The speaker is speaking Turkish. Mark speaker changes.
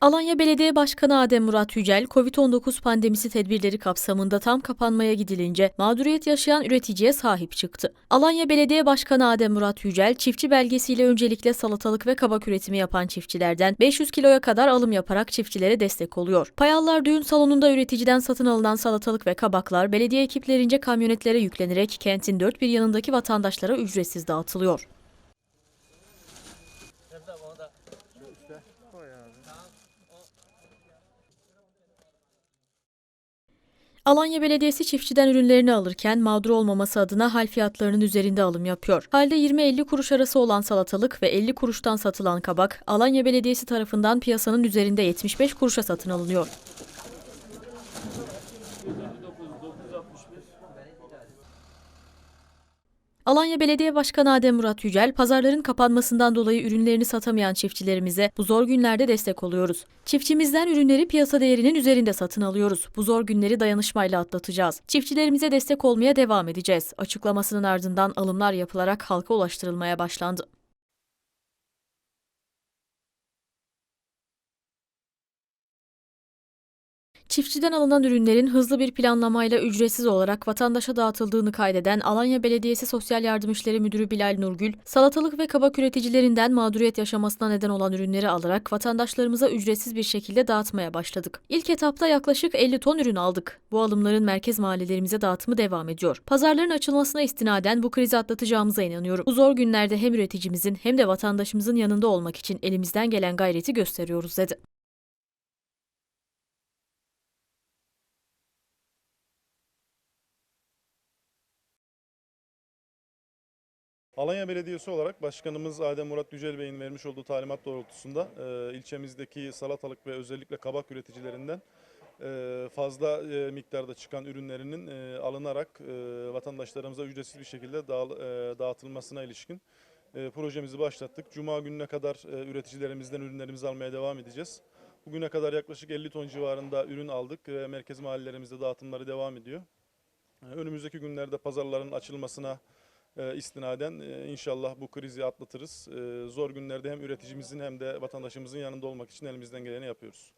Speaker 1: Alanya Belediye Başkanı Adem Murat Yücel, COVID-19 pandemisi tedbirleri kapsamında tam kapanmaya gidilince mağduriyet yaşayan üreticiye sahip çıktı. Alanya Belediye Başkanı Adem Murat Yücel, çiftçi belgesiyle öncelikle salatalık ve kabak üretimi yapan çiftçilerden 500 kiloya kadar alım yaparak çiftçilere destek oluyor. Payallar düğün salonunda üreticiden satın alınan salatalık ve kabaklar belediye ekiplerince kamyonetlere yüklenerek kentin dört bir yanındaki vatandaşlara ücretsiz dağıtılıyor. Alanya Belediyesi çiftçiden ürünlerini alırken mağdur olmaması adına hal fiyatlarının üzerinde alım yapıyor. Halde 20-50 kuruş arası olan salatalık ve 50 kuruştan satılan kabak, Alanya Belediyesi tarafından piyasanın üzerinde 75 kuruşa satın alınıyor. Alanya Belediye Başkanı Adem Murat Yücel, pazarların kapanmasından dolayı ürünlerini satamayan çiftçilerimize bu zor günlerde destek oluyoruz. Çiftçimizden ürünleri piyasa değerinin üzerinde satın alıyoruz. Bu zor günleri dayanışmayla atlatacağız. Çiftçilerimize destek olmaya devam edeceğiz. Açıklamasının ardından alımlar yapılarak halka ulaştırılmaya başlandı. Çiftçiden alınan ürünlerin hızlı bir planlamayla ücretsiz olarak vatandaşa dağıtıldığını kaydeden Alanya Belediyesi Sosyal Yardım İşleri Müdürü Bilal Nurgül, salatalık ve kabak üreticilerinden mağduriyet yaşamasına neden olan ürünleri alarak vatandaşlarımıza ücretsiz bir şekilde dağıtmaya başladık. İlk etapta yaklaşık 50 ton ürün aldık. Bu alımların merkez mahallelerimize dağıtımı devam ediyor. Pazarların açılmasına istinaden bu krizi atlatacağımıza inanıyorum. Bu zor günlerde hem üreticimizin hem de vatandaşımızın yanında olmak için elimizden gelen gayreti gösteriyoruz dedi.
Speaker 2: Alanya Belediyesi olarak Başkanımız Adem Murat Yücel Bey'in vermiş olduğu talimat doğrultusunda e, ilçemizdeki salatalık ve özellikle kabak üreticilerinden e, fazla e, miktarda çıkan ürünlerinin e, alınarak e, vatandaşlarımıza ücretsiz bir şekilde dağıl- e, dağıtılmasına ilişkin e, projemizi başlattık. Cuma gününe kadar e, üreticilerimizden ürünlerimizi almaya devam edeceğiz. Bugüne kadar yaklaşık 50 ton civarında ürün aldık ve merkez mahallelerimizde dağıtımları devam ediyor. E, Önümüzdeki günlerde pazarların açılmasına istinaden e, inşallah bu krizi atlatırız. E, Zor günlerde hem üreticimizin hem de vatandaşımızın yanında olmak için elimizden geleni yapıyoruz.